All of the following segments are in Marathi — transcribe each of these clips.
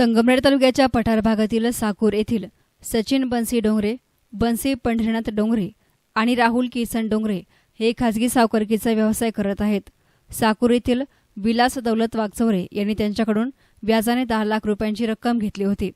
संगमनेर तालुक्याच्या पठार भागातील साकूर येथील सचिन बन्सी डोंगरे बन्सी पंढरीनाथ डोंगरे आणि राहुल किसन डोंगरे हे खाजगी सावकारकीचा व्यवसाय करत आहेत. साकूर येथील विलास दौलत वागचौरे यांनी त्यांच्याकडून व्याजाने दहा लाख रुपयांची रक्कम घेतली होती.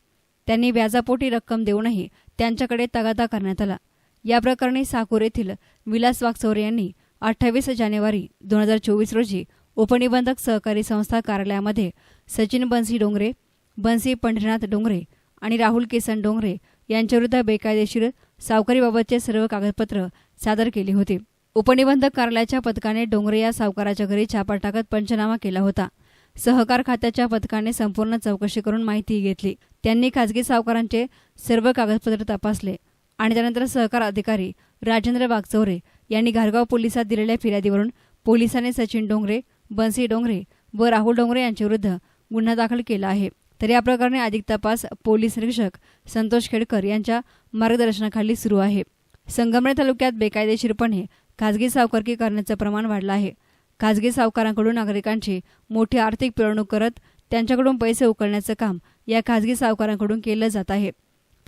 त्यांनी व्याजापोटी रक्कम देऊनही त्यांच्याकडे तगादा करण्यात आला. या प्रकरणी साकूर येथील विलास वागचौरे यांनी अठ्ठावीस जानेवारी दोन हजार चोवीस रोजी उपनिबंधक सहकारी संस्था कार्यालयामध्ये सचिन बन्सी डोंगरे बन्सी पंढरीनाथ डोंगरे आणि राहुल किसन डोंगरे यांच्याविरुद्ध बेकायदेशीर सावकारीबाबतचे सर्व कागदपत्र सादर केली होती. उपनिबंधक कार्यालयाच्या पथकाने डोंगरे या सावकाराच्या घरी छापा टाकत पंचनामा केला होता. सहकार खात्याच्या पथकाने संपूर्ण चौकशी करून माहिती घेतली. त्यांनी खाजगी सावकारांचे सर्व कागदपत्र तपासले आणि त्यानंतर सहकार अधिकारी राजेंद्र बागचौरे यांनी घारगाव पोलिसात दिलेल्या फिर्यादीवरून पोलिसांनी सचिन डोंगरे बन्सी डोंगरे व राहुल डोंगरे यांच्याविरुद्ध गुन्हा दाखल केला आहे. तर या प्रकरणी अधिक तपास पोलीस निरीक्षक संतोष खेडकर यांच्या मार्गदर्शनाखाली सुरू आहे. संगमनेर तालुक्यात बेकायदेशीरपणे खाजगी सावकारकी करण्याचं प्रमाण वाढलं आहे. खाजगी सावकारांकडून नागरिकांची मोठी आर्थिक पिळवणूक करत त्यांच्याकडून पैसे उकळण्याचं काम या खाजगी सावकारांकडून केलं जात आहे.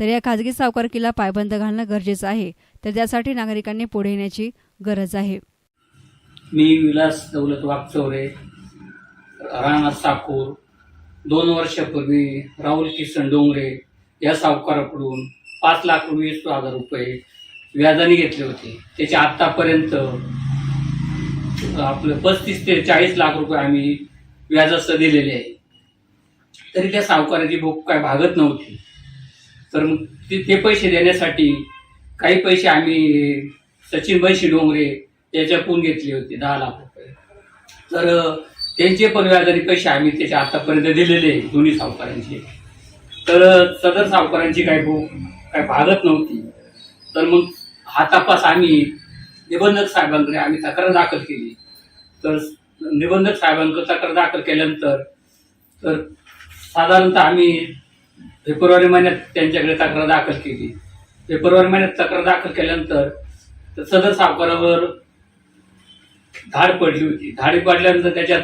तर या खाजगी सावकारकीला पायबंद घालणं गरजेचं आहे. तर त्यासाठी नागरिकांनी पुढे येण्याची गरज आहे. मी विलास दौलत वागचौरे राणा साकूर दोन वर्षापूर्वी राहुल किसन डोंगरे या सावकाराकडून पाच लाख वीस हजार रुपये व्याजाने घेतले होते. त्याचे आत्तापर्यंत आपलं पस्तीस ते चाळीस लाख रुपये आम्ही व्याजासह दिलेले आहे. तरी त्या सावकाराची भूक काय भागत नव्हती. तर मग ते ते पैसे देण्यासाठी काही पैसे आम्ही सचिन बैशी डोंगरे याच्याकडून घेतले होते दहा लाख रुपये. तर त्यांचे पण व्याजाने पैसे आम्ही त्याच्या आतापर्यंत दिलेले दोन्ही सावकारांचे. तर सदर सावकारांची काय भूक काय भागत नव्हती. तर मग हा तपास आम्ही निबंधक साहेबांकडे आम्ही तक्रार दाखल केली. तर निबंधक साहेबांकडे तक्रार दाखल केल्यानंतर तर साधारणतः आम्ही फेब्रुवारी महिन्यात त्यांच्याकडे तक्रार दाखल केली. फेब्रुवारी महिन्यात तक्रार दाखल केल्यानंतर तर सदर सावकारावर धाड पडली होती. धाडी पडल्यानंतर त्याच्यात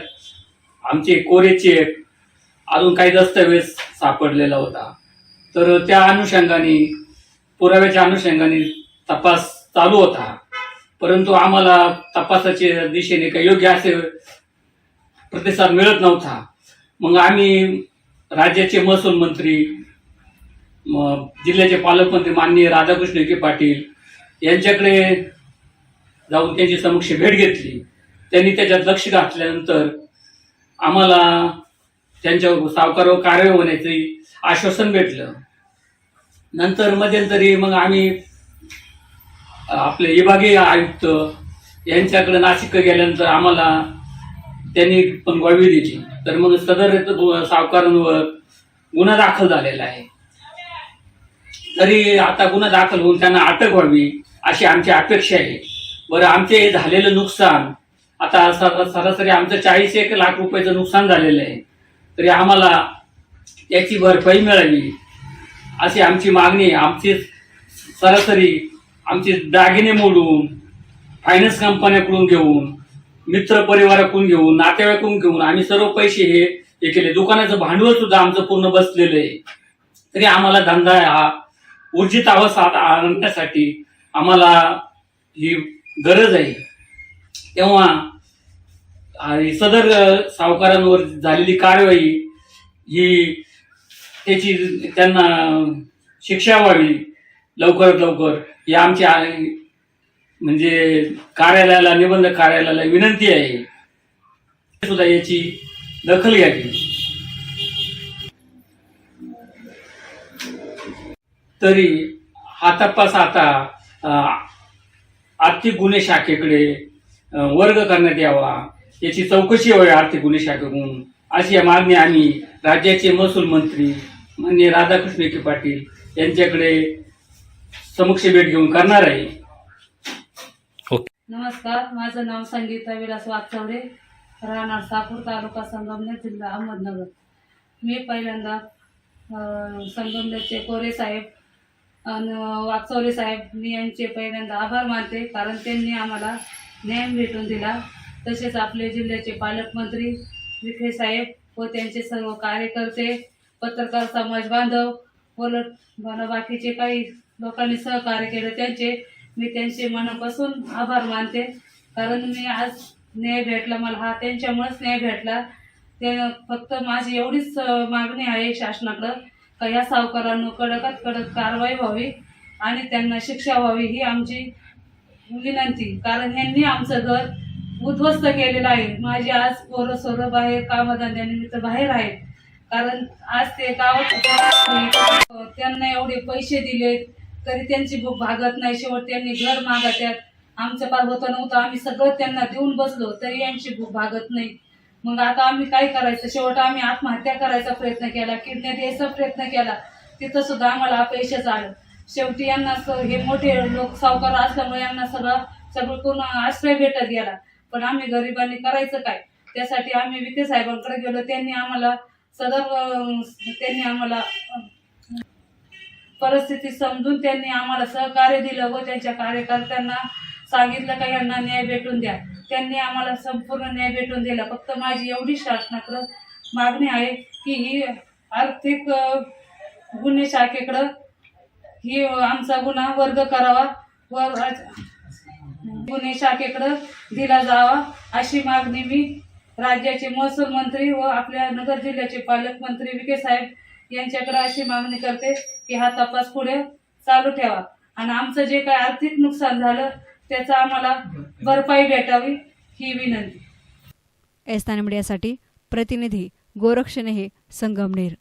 आमचे कोरे चेक अजून काही दस्तऐवज सापडलेला होता. तर त्या अनुषंगाने पुराव्याच्या अनुषंगाने तपास चालू होता. परंतु आम्हाला तपासाच्या दिशेने काही योग्य असे प्रतिसाद मिळत नव्हता. मग आम्ही राज्याचे महसूल मंत्री जिल्ह्याचे पालकमंत्री माननीय राधाकृष्ण विखे पाटील यांच्याकडे जाऊन त्यांची समक्ष भेट घेतली. त्यांनी त्याच्यात लक्ष घातल्यानंतर आम्हाला त्यांच्यावर सावकारावर कार्य होण्याचे आश्वासन भेटलं. नंतर मध्यंतरी मग आम्ही आपले विभागीय आयुक्त यांच्याकडे नाशिक गेल्यानंतर आम्हाला त्यांनी पण ग्वाही दिली. तर मग सदर सावकारांवर गुन्हा दाखल झालेला आहे. तरी आता गुन्हा दाखल होऊन त्यांना अटक व्हावी अशी आमची अपेक्षा आहे. बरं आमचे हे झालेलं नुकसान आता सरासरी आमचं चाळीस एक लाख रुपयाचं नुकसान झालेलं आहे. तरी आम्हाला याची भरपाई मिळावी अशी आमची मागणी आहे. आमची सरासरी आमचे दागिने मोडून फायनान्स कंपन्याकडून घेऊन मित्र परिवाराकडून घेऊन नातेवाईकडून घेऊन आम्ही सर्व पैसे हे हे केले. दुकानाचं भांडवल सुद्धा आमचं पूर्ण बसलेलं आहे. तरी आम्हाला धंदा हा ऊर्जित अवस्था आणण्यासाठी आम्हाला ही गरज आहे. तेव्हा सदर सावकारांवर झालेली कारवाई ही त्याची त्यांना शिक्षा व्हावी लवकरात लवकर. ही आमची म्हणजे कार्यालयाला निबंध कार्यालयाला विनंती आहे. सुद्धा याची दखल घ्यावी. तरी हा तपास आता आर्थिक गुन्हे शाखेकडे वर्ग करण्यात यावा याची चौकशी व्हावी आर्थिक गुन्हे शाखेकडून. अशी या मागणी आम्ही राज्याचे महसूल मंत्री माननीय राधाकृष्ण विखे पाटील यांच्याकडे समक्ष भेट घेऊन करणार आहे. नमस्कार माझं नाव संगीता विलास वागचौरे राहणार सापूर तालुका संगमनेर जिल्हा अहमदनगर. मी पहिल्यांदा संगमनेरचे कोरे साहेब आणि वागचौरे साहेब मी यांचे पहिल्यांदा आभार मानते कारण त्यांनी आम्हाला न्याय भेटून दिला. तसेच आपले जिल्ह्याचे पालकमंत्री विखे साहेब व त्यांचे सर्व कार्यकर्ते पत्रकार समाज बांधव व बाकीचे काही लोकांनी सहकार्य केलं त्यांचे मी त्यांचे मनापासून आभार मानते. कारण मी आज न्याय भेटला मला हा त्यांच्यामुळेच न्याय भेटला. ते फक्त माझी एवढीच मागणी आहे शासनाकडं. तर या सावकारांना कडकात कडक कारवाई व्हावी आणि त्यांना शिक्षा व्हावी ही आमची विनंती. कारण यांनी आमचं घर उद्ध्वस्त केलेलं आहे. माझी आज पोरं सोरं बाहेर कामधंद्यानिमित्त बाहेर आहेत. कारण आज ते गावात त्यांना एवढे पैसे दिले तरी त्यांची भूक भागत नाही. शेवट त्यांनी घर मागत्यात. आमचं पार होतं. नव्हतं आम्ही सगळं त्यांना देऊन बसलो तरी यांची भूक भागत नाही. मग आता आम्ही काय करायचं? शेवट आम्ही आत्महत्या करायचा प्रयत्न केला किडनॅप द्यायचा प्रयत्न केला. तिथं सुद्धा आम्हाला अपयशच आलं. शेवटी यांना हे मोठे लोक सावकार असल्यामुळे यांना सगळं सगळं पूर्ण आश्रय भेटत गेला. पण आम्ही गरिबांनी करायचं काय? त्यासाठी आम्ही विखे साहेबांकडे गेलो. त्यांनी आम्हाला सदर त्यांनी आम्हाला परिस्थिती समजून त्यांनी आम्हाला सहकार्य दिलं व त्यांच्या कार्यकर्त्यांना सांगितलं का यांना न्याय भेटून द्या. त्यांनी आम्हाला संपूर्ण न्याय भेटून दिला. फक्त माझी एवढी शासनाकडं मागणी आहे की ही आर्थिक गुन्हे शाखेकडं ही आमचा गुन्हा वर्ग करावा व गुन्हे शाखेकडं दिला जावा अशी मागणी मी राज्याचे महसूल मंत्री व आपल्या नगर जिल्ह्याचे पालकमंत्री विखे साहेब यांच्याकडे अशी मागणी करते की हा तपास पुढे चालू ठेवा. आणि आमचं जे काय आर्थिक नुकसान झालं त्याचा आम्हाला भरपाई भेटावी ही विनंती. एस मीडियासाठी प्रतिनिधी गोरक्षनेहे संगमनेर.